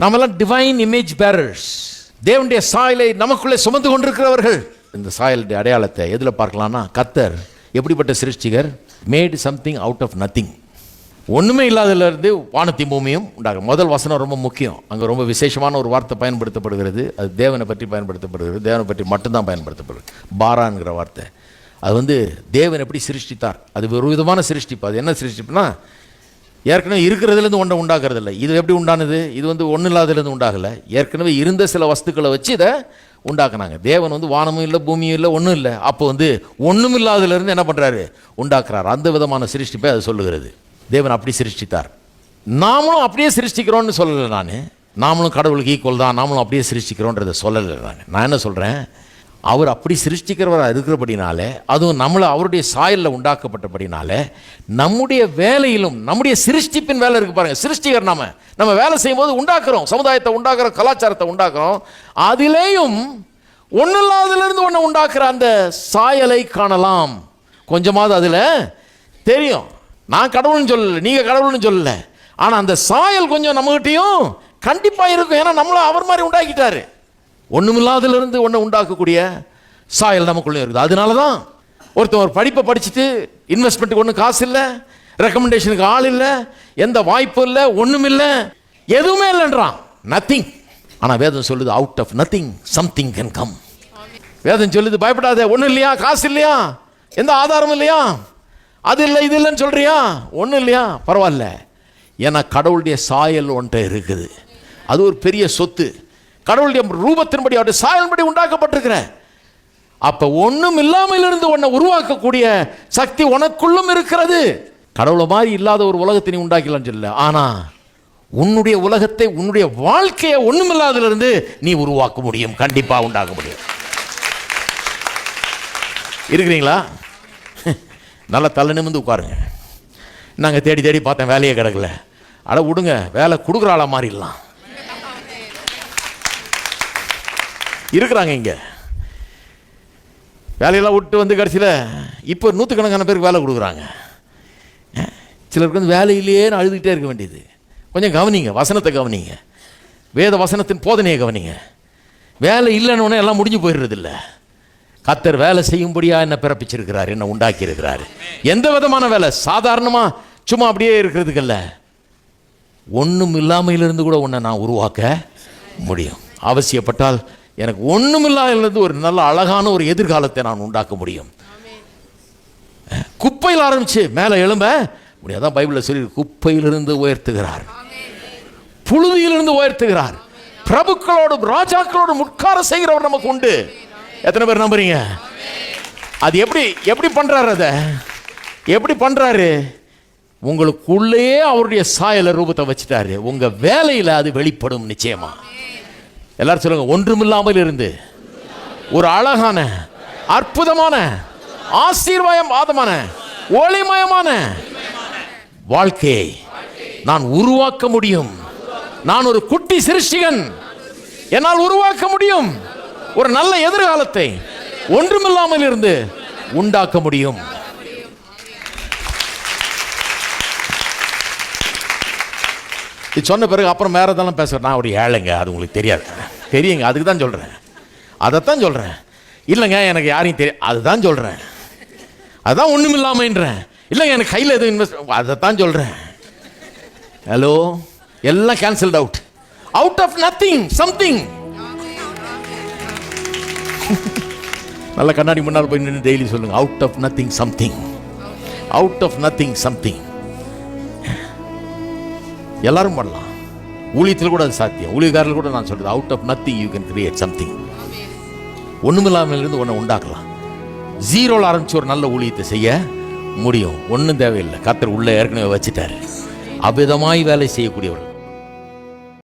நாமெல்லாம் divine image bearers தேவனுடைய சாயலை நமக்குள்ளே சுமந்து கொண்டிருக்கிறவர்கள். இந்த சாயலுடைய அடையாளத்தை எதில் பார்க்கலாம்னா கத்தர் எப்படிப்பட்ட சிருஷ்டிகர்? Made something out of nothing ஒன்றுமே இல்லாததுலேருந்து வானத்தி பூமியும் உண்டாகும் முதல் வசனம் ரொம்ப முக்கியம். அங்கே ரொம்ப விசேஷமான ஒரு வார்த்தை பயன்படுத்தப்படுகிறது. அது தேவனை பற்றி பயன்படுத்தப்படுகிறது. தேவனை பற்றி மட்டும்தான் பயன்படுத்தப்படுது பாரான்கிற வார்த்தை. அது வந்து தேவன் எப்படி சிருஷ்டித்தார்? அது ஒரு விதமான சிருஷ்டிப்பு. அது என்ன சிருஷ்டிப்புனா ஏற்கனவே இருக்கிறதுலேருந்து ஒன்றை உண்டாக்குறது இல்லை இது எப்படி உண்டானது? இது வந்து ஒன்றும் இல்லாததுலேருந்து உண்டாகலை. ஏற்கனவே இருந்த சில வஸ்துக்களை வச்சு இதை உண்டாக்குனாங்க. தேவன் வந்து வானமும் இல்லை பூமியும் இல்லை ஒன்றும் இல்லை. அப்போ வந்து ஒன்றும் இல்லாததுலேருந்து என்ன பண்ணுறாரு உண்டாக்குறார். அந்த விதமான சிருஷ்டிப்பை அது சொல்லுகிறது. தேவன் அப்படி சிருஷ்டித்தார். நாமளும் அப்படியே சிருஷ்டிக்கிறோன்னு சொல்லலை நான். நாமளும் கடவுளுக்கு ஈக்குவல் தான். நாமளும் அப்படியே சிருஷ்டிக்கிறோன்றதை சொல்லலை நான். நான் என்ன சொல்கிறேன் அவர் அப்படி சிருஷ்டிக்கிறவராக இருக்கிறபடினால அதுவும் நம்மளை அவருடைய சாயலில் உண்டாக்கப்பட்டபடினால நம்முடைய வேலையிலும் நம்முடைய சிருஷ்டிப்பின் வேலை இருக்கு பாருங்கள் சிருஷ்டிகர் நாம நம்ம வேலை செய்யும்போது உண்டாக்குறோம். சமுதாயத்தை உண்டாக்குறோம் கலாச்சாரத்தை உண்டாக்குறோம். அதிலேயும் ஒன்றில்லாதிலிருந்து ஒன்று உண்டாக்குற அந்த சாயலை காணலாம். கொஞ்சமாவது அதில் தெரியும். நான் கடவுள்னு சொல்லலை நீங்கள் கடவுள்னு சொல்லலை. ஆனால் அந்த சாயல் கொஞ்சம் நம்மகிட்டையும் கண்டிப்பாக இருக்கும். ஏன்னா நம்மளை அவர் மாதிரி உண்டாக்கிட்டாரு. ஒன்றுமில்லாதிலிருந்து ஒன்று உண்டாக்கக்கூடிய சாயல் நமக்குள்ளே இருக்குது. அதனால தான் ஒருத்தன் ஒரு படிப்பை படிச்சுட்டு இன்வெஸ்ட்மெண்ட்டுக்கு ஒன்றும் காசு இல்லை ரெக்கமெண்டேஷனுக்கு ஆள் இல்லை எந்த வாய்ப்பும் இல்லை ஒன்றும் இல்லை எதுவுமே இல்லைன்றான். நத்திங் ஆனால் வேதம் சொல்லுது out of nothing something can come வேதம் சொல்லுது பயப்படாத ஒன்றும் இல்லையா காசு இல்லையா எந்த ஆதாரமும் இல்லையா அது இல்லை இது இல்லைன்னு சொல்கிறியா ஒன்றும் இல்லையா பரவாயில்ல. ஏன்னா கடவுளுடைய சாயல் ஒன்றை இருக்குது. அது ஒரு பெரிய சொத்து. கடவுளுடைய ரூபத்தின்படி அவருடைய சாயல்படி உண்டாக்கப்பட்டிருக்கிற அப்போ ஒன்றும் இல்லாமல் இருந்து உன்னை உருவாக்கக்கூடிய சக்தி உனக்குள்ளும் இருக்கிறது. கடவுளை மாதிரி இல்லாத ஒரு உலகத்தை நீ உண்டாக்கலாம்னு சொல்ல ஆனால் உன்னுடைய உலகத்தை உன்னுடைய வாழ்க்கையை ஒன்றுமில்லாதிலிருந்து நீ உருவாக்க முடியும். கண்டிப்பாக உண்டாக்க முடியும். இருக்கிறீங்களா? நல்லா தலை நிமிந்து உட்காருங்க. நாங்கள் தேடி தேடி பார்த்தேன் வேலையே கிடக்கல. அட விடுங்க வேலை கொடுக்குற ஆளா மாறிடலாம். இருக்கிறாங்க இங்கே. வேலையெல்லாம் விட்டு வந்து கடைசியில் இப்போ நூற்றுக்கணக்கான பேருக்கு வேலை கொடுக்குறாங்க. சிலருக்கு வந்து வேலையிலேயே அழுதுகிட்டே இருக்க வேண்டியது. கொஞ்சம் கவனிங்க வசனத்தை கவனிங்க. வேத வசனத்தின் போதனையை கவனிங்க. வேலை இல்லைன்னு எல்லாம் முடிஞ்சு போயிடுறது இல்லை கத்தர் வேலை செய்யும்படியா என்ன பிறப்பிச்சிருக்கிறார் என்ன உண்டாக்கியிருக்கிறாரு? எந்த விதமான வேலை? சாதாரணமாக சும்மா அப்படியே இருக்கிறதுக்கல்ல. ஒன்றும் இல்லாமையிலிருந்து கூட உன்னை நான் உருவாக்க முடியும். அவசியப்பட்டால் எனக்கு ஒன்றுமில்லாதது ஒரு நல்ல அழகான ஒரு எதிர்காலத்தை நான் உண்டாக்க முடியும். குப்பையில் ஆரம்பிச்சு மேலே எழும்ப. முடியாதான் பைபிளில் சொல்லி குப்பையிலிருந்து உயர்த்துகிறார். புழுதியிலிருந்து உயர்த்துகிறார். பிரபுக்களோடும் ராஜாக்களோடும் முட்கார செய்கிறவர் நமக்கு உண்டு. எத்தனை பேர் நம்புறீங்க? அது எப்படி எப்படி பண்ணுறாரு அதை? எப்படி பண்ணுறாரு உங்களுக்குள்ளேயே அவருடைய சாயல ரூபத்தை வச்சுட்டாரு. உங்கள் வேலையில் அது வெளிப்படும் நிச்சயமாக எல்லாரும் சொல்லுங்க ஒன்றுமில்லாமல் இருந்து. ஒரு அழகான அற்புதமான ஆசீர்வாதமான ஒளிமயமான வாழ்க்கையை நான் உருவாக்க முடியும். நான் ஒரு குட்டி சிருஷ்டிகன். என்னால் உருவாக்க முடியும். ஒரு நல்ல எதிர்காலத்தை ஒன்றுமில்லாமல் இருந்து உண்டாக்க முடியும். இது சொன்ன பிறகு அப்புறம் வேற எதெல்லாம் பேசுகிறேன் நான் ஒரு ஏழைங்க அது உங்களுக்கு தெரியாது. தெரியுங்க அதுக்கு தான் சொல்கிறேன் அதைத்தான் சொல்கிறேன் இல்லைங்க எனக்கு யாரையும் தெரியும் அதுதான் சொல்கிறேன் அதுதான் ஒன்றும் இல்லாமன்றேன் இல்லைங்க எனக்கு கையில் எதுவும் இன்வெஸ்ட் அதைத்தான் சொல்கிறேன் ஹலோ எல்லாம் cancelled out out of nothing something நல்ல கண்ணாடி முன்னால் போய் நின்று டெய்லி சொல்லுங்க. Out of nothing something out of nothing something எல்லாரும் பண்ணலாம் ஊழியத்தில் கூட அது சாத்தியம். ஊழியக்காரர்கள் கூட நான் சொல்கிறது out of nothing you can create something ஒன்றுமில்லாமலிருந்து ஒன்றை உண்டாக்கலாம். ஜீரோவில் ஆரம்பித்து ஒரு நல்ல ஊழியத்தை செய்ய முடியும். ஒன்றும் தேவையில்லை. கத்தர் உள்ளே ஏற்கனவே வச்சுட்டாரு. அபிதமாய் வேலை செய்யக்கூடியவர்கள்.